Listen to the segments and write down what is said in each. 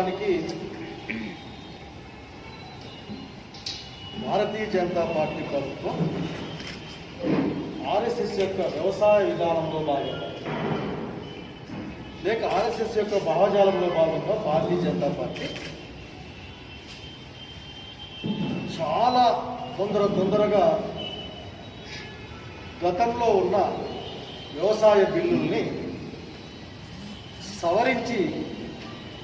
వాస్తవానికి భారతీయ జనతా పార్టీ ప్రభుత్వం ఆర్ఎస్ఎస్ యొక్క వ్యవసాయ విధానంలో భాగంగా లేక ఆర్ఎస్ఎస్ యొక్క భావజాలంలో భాగంగా భారతీయ జనతా పార్టీ చాలా తొందర తొందరగా గతంలో ఉన్న వ్యవసాయ బిల్లుల్ని సవరించి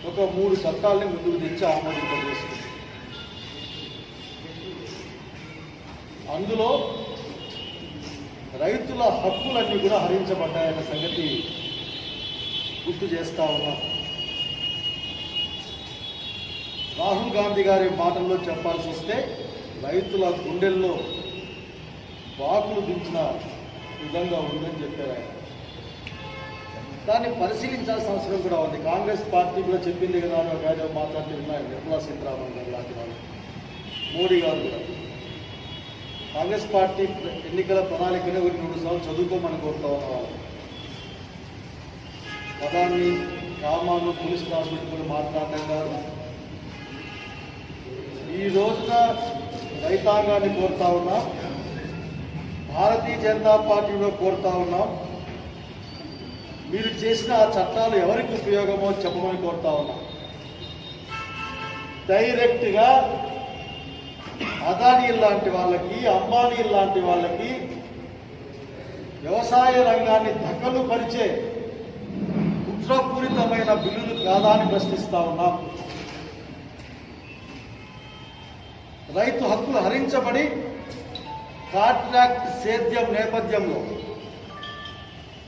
ఒక మూడు చట్టాలని ముందుకు తెచ్చి ఆమోదింపజేసింది అందులో రైతుల హక్కులన్నీ కూడా హరించబడ్డాయన్న సంగతి గుర్తు చేస్తా ఉన్నా. రాహుల్ గాంధీ గారి మాటల్లో చెప్పాల్సి వస్తే రైతుల గుండెల్లో బాకులు దించిన విధంగా ఉందని చెప్పారు ఆయన. దాన్ని పరిశీలించాల్సిన అవసరం కూడా ఉంది. కాంగ్రెస్ పార్టీ కూడా చెప్పింది కదా అని ఒక ఆయన మాట్లాడుతూ ఉన్నాయి. నిర్మలా సీతారామన్ గారు లాంటి వాళ్ళు. మోడీ గారు కూడా. కాంగ్రెస్ పార్టీ ఎన్నికల ప్రణాళికనే ఒక మూడు సార్లు చదువుకోమని కోరుతా ఉన్నవాళ్ళు పదాన్ని కామాను పోలీస్ క్లాస్ కూడా మాట్లాడటం కాదు. ఈ రోజున రైతాంగాన్ని కోరుతా ఉన్నాం. భారతీయ జనతా పార్టీలో కోరుతా ఉన్నాం. మీరు చేసిన ఆ చట్టాలు ఎవరికి ఉపయోగమో చెప్పమని కోరుతా ఉన్నాం. డైరెక్ట్గా అదానీ లాంటి వాళ్ళకి అంబానీ లాంటి వాళ్ళకి వ్యవసాయ రంగాన్ని దక్కలు పరిచే కుట్రపూరితమైన బిల్లులు కాదా అని ప్రశ్నిస్తా ఉన్నాం. రైతు హక్కులు హరించబడి కాంట్రాక్ట్ సేద్యం నేపథ్యంలో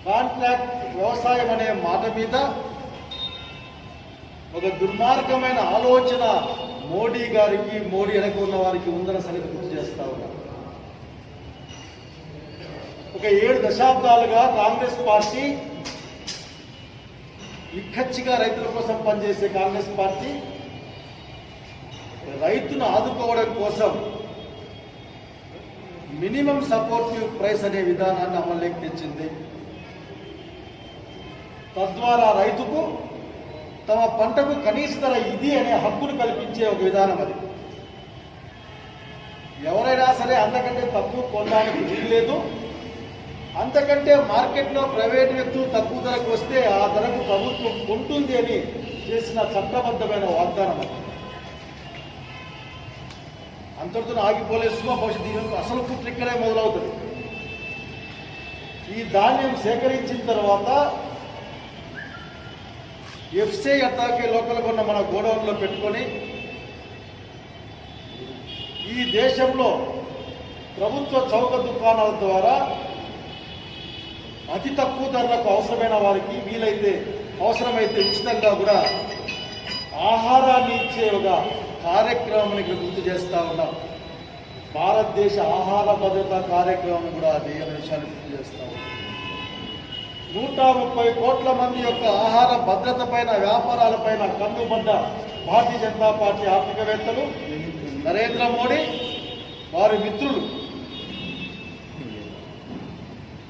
కాంట్రాక్ట్ వ్యవసాయం అనే మాట మీద ఒక దుర్మార్గమైన ఆలోచన మోడీ గారికి మోడీ వెనక ఉన్న వారికి ఉందన్న సంగతి గుర్తు చేస్తా ఉన్నా. ఒక ఏడు దశాబ్దాలుగా కాంగ్రెస్ పార్టీ నిక్కచ్చిగా రైతుల కోసం పనిచేసే కాంగ్రెస్ పార్టీ రైతును ఆదుకోవడం కోసం మినిమం సపోర్టివ్ ప్రైస్ అనే విధానాన్ని అమల్లోకి తెచ్చింది. తద్వారా రైతుకు తమ పంటకు కనీస ధర ఇది అనే హక్కును కల్పించే ఒక విధానం అది. ఎవరైనా సరే అంతకంటే తక్కువ కొనడానికి వీల్లేదు అంతకంటే మార్కెట్లో ప్రైవేట్ వ్యక్తులు తక్కువ ధరకు వస్తే ఆ ధరకు ప్రభుత్వం కొంటుంది అని చేసిన చట్టబద్ధమైన వాగ్దానం అది. అంతటితో ఆగిపోలేదు భవిష్యత్ దీని అసలు పుట్టు ఇక్కడే మొదలవుతుంది. ఈ ధాన్యం సేకరించిన తర్వాత ఎఫ్సీ అట్టాకే లోకల్ ఉన్న మన గోడౌన్లో పెట్టుకొని ఈ దేశంలో ప్రభుత్వ చౌక దుకాణాల ద్వారా అతి తక్కువ ధరలకు అవసరమైన వారికి వీలైతే అవసరమైతే ఉచితంగా కూడా ఆహారాన్ని ఇచ్చే ఒక కార్యక్రమాన్ని ఇక్కడ గుర్తు చేస్తా ఉన్నాం. భారతదేశ ఆహార భద్రత కార్యక్రమం కూడా అది అనే విషయాన్ని గుర్తు చేస్తా ఉన్నాం. నూట ముప్పై కోట్ల మంది యొక్క ఆహార భద్రత పైన వ్యాపారాలపైన కన్నుబడ్డ భారతీయ జనతా పార్టీ ఆర్థికవేత్తలు నరేంద్ర మోడీ వారి మిత్రులు.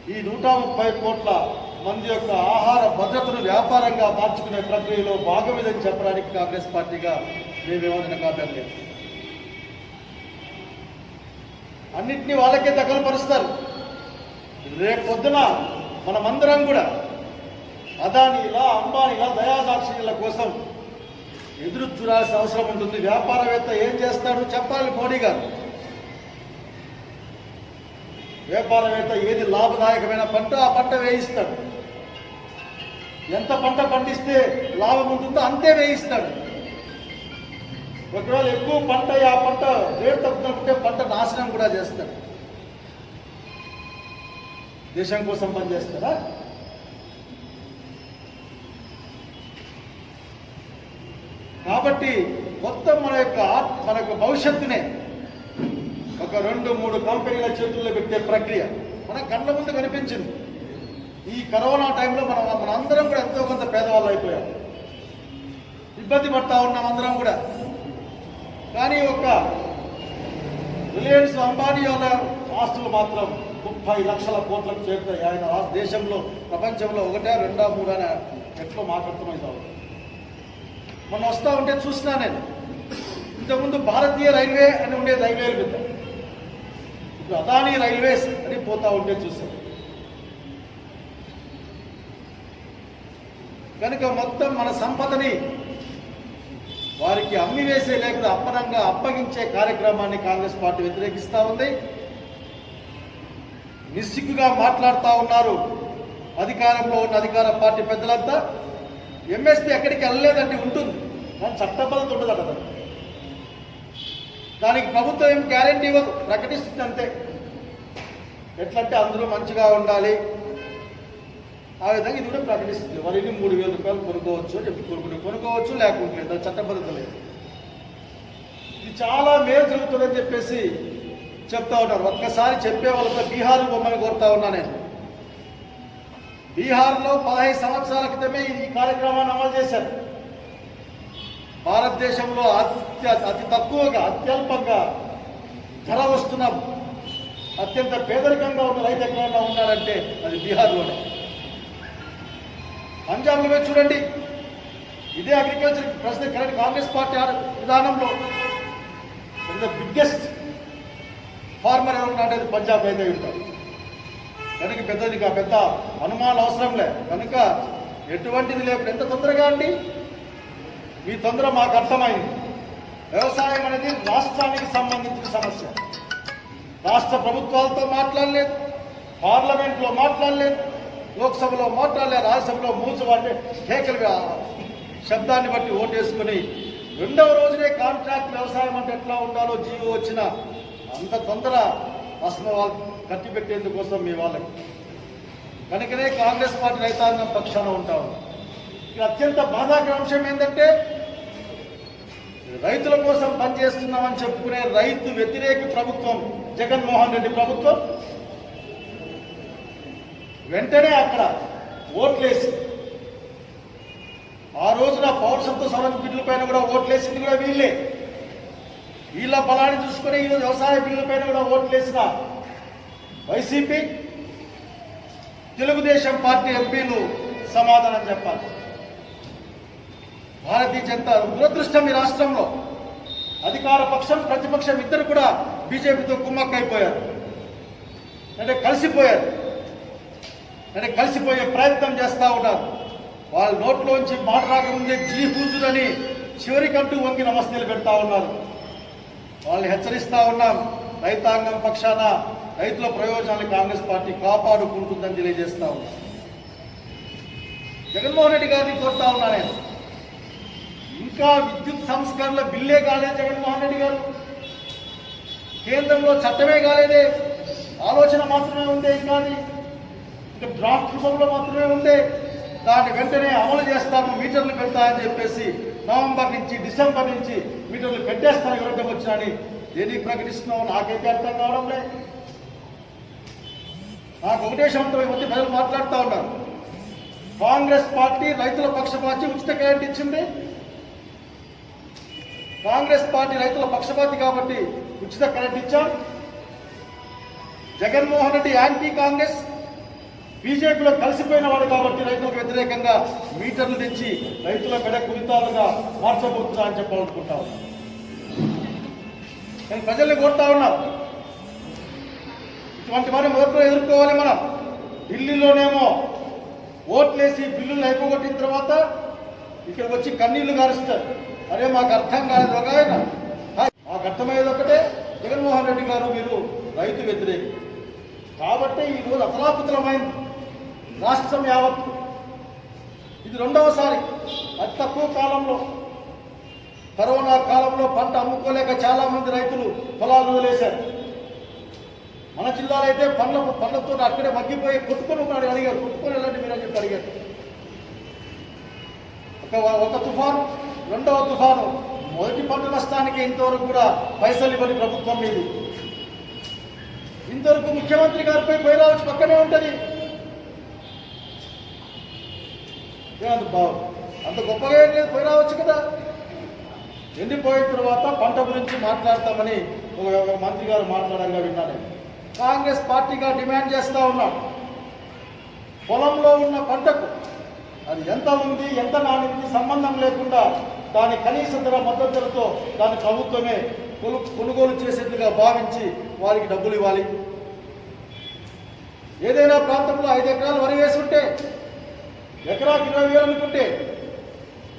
ఈ నూట ముప్పై కోట్ల మంది యొక్క ఆహార భద్రతను వ్యాపారంగా మార్చుకునే ప్రక్రియలో భాగమిదని చెప్పడానికి కాంగ్రెస్ పార్టీగా మేమేమన్నా కాదని లేదు అన్నింటినీ వాళ్ళకే దఖలుపరుస్తారు రేపు పొద్దున మనమందరం కూడా అదానీలా అంబానీలా దయాదాక్షిణ్యుల కోసం ఎదురు చూడాల్సిన అవసరం ఉంటుంది. వ్యాపారవేత్త ఏం చేస్తాడు చెప్పాలి మోడీ గారు. వ్యాపారవేత్త ఏది లాభదాయకమైన పంట ఆ పంట వేయిస్తాడు. ఎంత పంట పండిస్తే లాభం ఉంటుందో అంతే వేయిస్తాడు. ఒకవేళ ఎక్కువ పంట ఆ పంట రేటు తగ్గుతుంటే పంట నాశనం కూడా చేస్తాడు. దేశం కోసం పనిచేస్తారా? కాబట్టి మొత్తం మన యొక్క మన యొక్క భవిష్యత్తునే ఒక రెండు మూడు కంపెనీల చేతుల్లో పెట్టే ప్రక్రియ మన కళ్ళ ముందు కనిపించింది. ఈ కరోనా టైంలో మనం మన అందరం కూడా ఎంతో కొంత పేదవాళ్ళు అయిపోయాం. ఇబ్బంది పడతా ఉన్నాం అందరం కూడా. కానీ ఒక రిలయన్స్ అంబానీ వాళ్ళ ఆస్తులు మాత్రం ముప్పై లక్షల కోట్లకు చేరుతాయి ఆయన దేశంలో ప్రపంచంలో ఒకటే రెండా మూడా ఎట్లా మాట్లాడుతున్నాయి మొన్న వస్తా ఉంటే చూసినా నేను. ఇంతకుముందు భారతీయ రైల్వే అని ఉండే రైల్వేలు మీద. ఇప్పుడు అదానీ రైల్వేస్ అని పోతా ఉంటే చూసాను కనుక మొత్తం మన సంపదని వారికి అమ్మివేసే లేకుండా లేకపోతే అప్పనంగా అప్పగించే కార్యక్రమాన్ని కాంగ్రెస్ పార్టీ వ్యతిరేకిస్తూ ఉంది. నిస్సిగ్గుగా మాట్లాడుతూ ఉన్నారు. అధికారంలో ఉన్న అధికార పార్టీ పెద్దలంతా ఎంఎస్పీ ఎక్కడికి వెళ్ళలేదంటే ఉంటుంది. కానీ చట్టబద్ధత ఉండదు కదా దానికి ప్రభుత్వం ఏం గ్యారెంటీ ఇవ్వదు. ప్రకటిస్తుంది అంతే. ఎట్లంటే అందరూ మంచిగా ఉండాలి. ఆ విధంగా ఇది కూడా ప్రకటిస్తుంది. వరిని మూడు వేల రూపాయలు కొనుక్కోవచ్చు అని చెప్పి కొనుక్కుంటే కొనుక్కోవచ్చు లేకుంటే చట్టబద్ధత లేదు. ఇది చాలా మేలు జరుగుతుందని చెప్పేసి చెప్తా ఉన్నారు ఒక్కసారి చెప్పే వాళ్ళతో బీహార్ బొమ్మని కోరుతా ఉన్నా నేను. బీహార్లో పదహైదు సంవత్సరాల క్రితమే ఈ కార్యక్రమాన్ని అమలు చేశారు. భారతదేశంలో అత్య అతి తక్కువగా అత్యల్పంగా ధర వస్తున్న అత్యంత పేదరికంగా ఉన్న రైతు ఎక్కడైనా ఉన్నారంటే అది బీహార్లోనే. పంజాబ్లో చూడండి. ఇదే అగ్రికల్చర్ ప్రస్తుతం కరెంట్ కాంగ్రెస్ పార్టీ విధానంలో. ద బిగ్గెస్ట్ ఫార్మర్ ఎవరు అంటే పంజాబ్ అయితే ఉంటారు. కనుక పెద్దది పెద్ద అనుమానం అవసరం లే. కనుక ఎటువంటిది లేకుండా ఎంత తొందరగా అండి? మీ తొందర మాకు అర్థమైంది. వ్యవసాయం అనేది రాష్ట్రానికి సంబంధించిన సమస్య. రాష్ట్ర ప్రభుత్వాలతో మాట్లాడలేదు. పార్లమెంట్లో మాట్లాడలేదు. లోక్సభలో మాట్లాడలేదు. రాజ్యసభలో మూసు అంటే కేకలు శబ్దాన్ని బట్టి ఓటేసుకుని రెండవ రోజునే కాంట్రాక్ట్ వ్యవసాయం అంటే ఎట్లా ఉండాలో జీవో వచ్చిన అంత తొందర అసలు వాళ్ళు కట్టి పెట్టేందుకోసం మీ వాళ్ళకి. కనుకనే కాంగ్రెస్ పార్టీ రైతాంగం పక్షాన ఉంటాము ఇక్కడ అత్యంత బాధాకర అంశం ఏంటంటే రైతుల కోసం పనిచేస్తున్నామని చెప్పుకునే రైతు వ్యతిరేక ప్రభుత్వం జగన్మోహన్ రెడ్డి ప్రభుత్వం వెంటనే అక్కడ ఓట్లేసి ఆ రోజున పౌరసత్వ సవరణ బిడ్డల పైన కూడా ఓట్లేసింది కూడా వీళ్ళే. వీళ్ళ బలాన్ని చూసుకుని ఈరోజు వ్యవసాయ బిల్లు పైన కూడా ఓట్లేసిన వైసీపీ తెలుగుదేశం పార్టీ ఎంపీలు సమాధానం చెప్పాలి. భారతీయ జనతా దురదృష్టం ఈ రాష్ట్రంలో. అధికార పక్షం ప్రతిపక్షం ఇద్దరు కూడా బీజేపీతో కుమ్మక్కైపోయారు. అంటే కలిసిపోయారు. అంటే కలిసిపోయే ప్రయత్నం చేస్తూ ఉన్నారు. వాళ్ళ నోట్లోంచి మాట రాకముందే జీ హూజులని చివరికంటూ వంగి నమస్తేలు పెడతా ఉన్నారు. వాళ్ళని హెచ్చరిస్తా ఉన్నాం. రైతాంగం పక్షాన రైతుల ప్రయోజనాలు కాంగ్రెస్ పార్టీ కాపాడుకుంటుందని తెలియజేస్తా ఉన్నాం. జగన్మోహన్ రెడ్డి గారిని కోరుతా ఉన్నా నేను. ఇంకా విద్యుత్ సంస్కరణల బిల్లే కాలేదు జగన్మోహన్ రెడ్డి గారు. కేంద్రంలో చట్టమే కాలేదే. ఆలోచన మాత్రమే ఉందే కానీ ఇంకా డ్రాఫ్ట్ రూపంలో మాత్రమే ఉందే దాన్ని వెంటనే అమలు చేస్తాము మీటర్లు పెడతాయని చెప్పేసి నవంబర్ నుంచి డిసెంబర్ నుంచి మీటర్లు పెట్టేస్తారు విరుద్ధం వచ్చినని దేనికి ప్రకటిస్తున్నావు? నాకైతే అర్థం కావడం లేదు నాకు ఒకటే శబ్దం ఈ ప్రజలు మాట్లాడుతూ ఉన్నారు. కాంగ్రెస్ పార్టీ రైతుల పక్షపాతి ఉచిత కరెంట్ ఇచ్చింది. కాంగ్రెస్ పార్టీ రైతుల పక్షపాతి కాబట్టి ఉచిత కరెంట్ ఇచ్చాం. జగన్మోహన్ రెడ్డి యాంటీ కాంగ్రెస్. బీజేపీలో కలిసిపోయిన వాడు కాబట్టి రైతులకు వ్యతిరేకంగా మీటర్లు తెచ్చి రైతుల మెడ కురితాలుగా మార్చబోతున్నా అని చెప్పాలనుకుంటా ఉన్నా. నేను ప్రజల్ని కోరుతా ఉన్నా. ఇటువంటి వారిని మొదట్లో ఎదుర్కోవాలి మనం. ఢిల్లీలోనేమో ఓట్లేసి బిల్లులు అయిపోగొట్టిన తర్వాత ఇక్కడికి వచ్చి కన్నీళ్ళు గారుస్తారు. అరే మాకు అర్థం కాలేదు ఒక ఆయన. హాయ్, మాకు అర్థమయ్యేది ఒకటే జగన్మోహన్ రెడ్డి గారు మీరు రైతు వ్యతిరేకి. కాబట్టి ఈరోజు అతలాపుతలమైంది రాష్ట్రం యావత్తు. ఇది రెండవసారి. అతి తక్కువ కాలంలో కరోనా కాలంలో పంట అమ్ముకోలేక చాలామంది రైతులు పొలాలు వదిలేశారు. మన జిల్లాలో అయితే పండ్ల పండ్లతో అక్కడే మగ్గిపోయి కొట్టుకొని ఉన్నాడు అడిగారు. కొట్టుకొని వెళ్ళండి మీరు అని చెప్పి అడిగారు. ఒక ఒక తుఫాను రెండవ తుఫాను. మొదటి పంట నష్టానికి ఇంతవరకు కూడా పైసలు ఇవ్వని ప్రభుత్వం మీది ఇంతవరకు ముఖ్యమంత్రి గారిపై పోయి పక్కనే ఉంటుంది. అంత బాగు అంత గొప్పగా ఏం లేదు పోయి రావచ్చు కదా. ఎండిపోయిన తర్వాత పంట గురించి మాట్లాడతామని ఒక మంత్రి గారు మాట్లాడంగా విన్నాను కాంగ్రెస్ పార్టీగా డిమాండ్ చేస్తూ ఉన్నాం. పొలంలో ఉన్న పంటకు అది ఎంత ఉంది ఎంత నాణ్యతకి సంబంధం లేకుండా దాని కనీస ధర మద్దతు ధరతో దాని ప్రభుత్వమే కొను కొనుగోలు చేసేట్టుగా భావించి వారికి డబ్బులు ఇవ్వాలి. ఏదైనా ప్రాంతంలో ఐదు ఎకరాలు వరి వేసి ఉంటే ఎకరాకి ఇరవై వేలు అనుకుంటే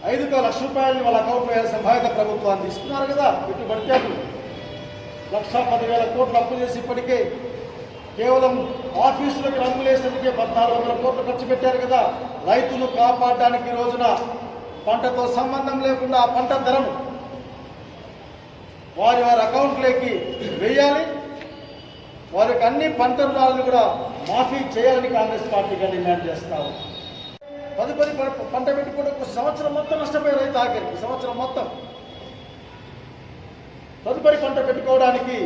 ఐదు లక్ష రూపాయలని వాళ్ళ అకౌంట్లో వేయాల్సిన బాధ్యత ప్రభుత్వాన్ని ఇస్తున్నారు కదా పెట్టుబడితే లక్ష పదివేల కోట్లు అప్పు చేసి ఇప్పటికే కేవలం ఆఫీసులకు రంగులేసేందుకే పద్నాలుగు వందల కోట్లు ఖర్చు పెట్టారు కదా. రైతులు కాపాడడానికి రోజున పంటతో సంబంధం లేకుండా ఆ పంట ధరను వారి వారి అకౌంట్లోకి వేయాలి. వారికి అన్ని పంట రుణాలను కూడా మాఫీ చేయాలని కాంగ్రెస్ పార్టీగా డిమాండ్ చేస్తాము పది పది పంట పెట్టుకుంటే ఒక సంవత్సరం మొత్తం నష్టపోయే రైతు ఆఖరికి సంవత్సరం మొత్తం. తదుపరి పంట పెట్టుకోవడానికి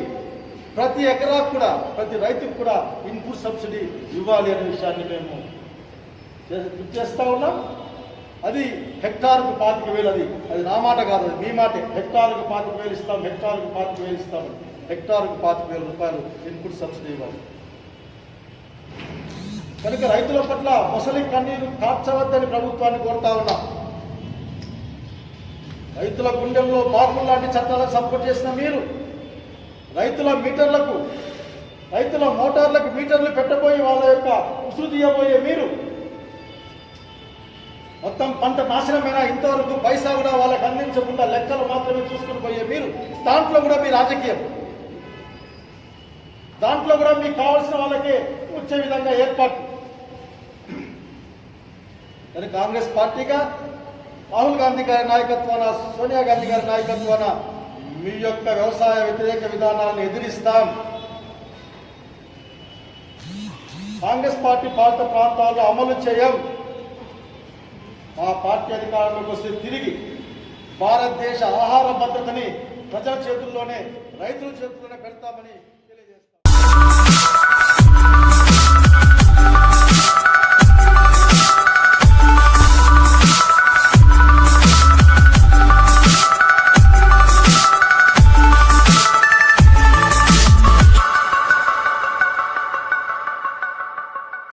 ప్రతి ఎకరాకు కూడా ప్రతి రైతుకు కూడా ఇన్పుట్ సబ్సిడీ ఇవ్వాలి అనే విషయాన్ని మేము చేస్తా ఉన్నాం. అది హెక్టార్కు పాతిక వేలు అది. అది నా మాట కాదు అది మీ మాటే. హెక్టార్కు పాతిక వేలు ఇస్తాం హెక్టార్కు పాతిక వేలు ఇస్తాం. హెక్టార్కు పాతిక వేల రూపాయలు ఇన్పుట్ సబ్సిడీ ఇవ్వాలి. కనుక రైతుల పట్ల మొసలి కన్నీరు కార్చవద్దని ప్రభుత్వాన్ని కోరుతా ఉన్నా. రైతుల గుండెల్లో మార్పులు లాంటి చట్టాలకు సపోర్ట్ చేసిన మీరు రైతుల మీటర్లకు రైతుల మోటార్లకు మీటర్లు పెట్టబోయి వాళ్ళ యొక్క ఉసురు తీయబోయే మీరు మొత్తం పంట నాశనమైన ఇంతవరకు పైసా కూడా వాళ్ళకి అందించకుండా లెక్కలు మాత్రమే చూసుకుని పోయే మీరు దాంట్లో కూడా మీ రాజకీయం. దాంట్లో కూడా మీకు కావాల్సిన వాళ్ళకి వచ్చే విధంగా ఏర్పాటు. అది కాంగ్రెస్ పార్టీగా రాహుల్ గాంధీ గారి నాయకత్వాన సోనియా గాంధీ గారి నాయకత్వాన మీ యొక్క వ్యవసాయ వ్యతిరేక విధానాలను ఎదిరిస్తాం. కాంగ్రెస్ పార్టీ పాలిత ప్రాంతాల్లో అమలు చేయం. ఆ పార్టీ అధికారంలోకి వస్తే తిరిగి భారతదేశ ఆహార భద్రతని ప్రజల చేతుల్లోనే రైతుల చేతుల్లోనే పెడతామని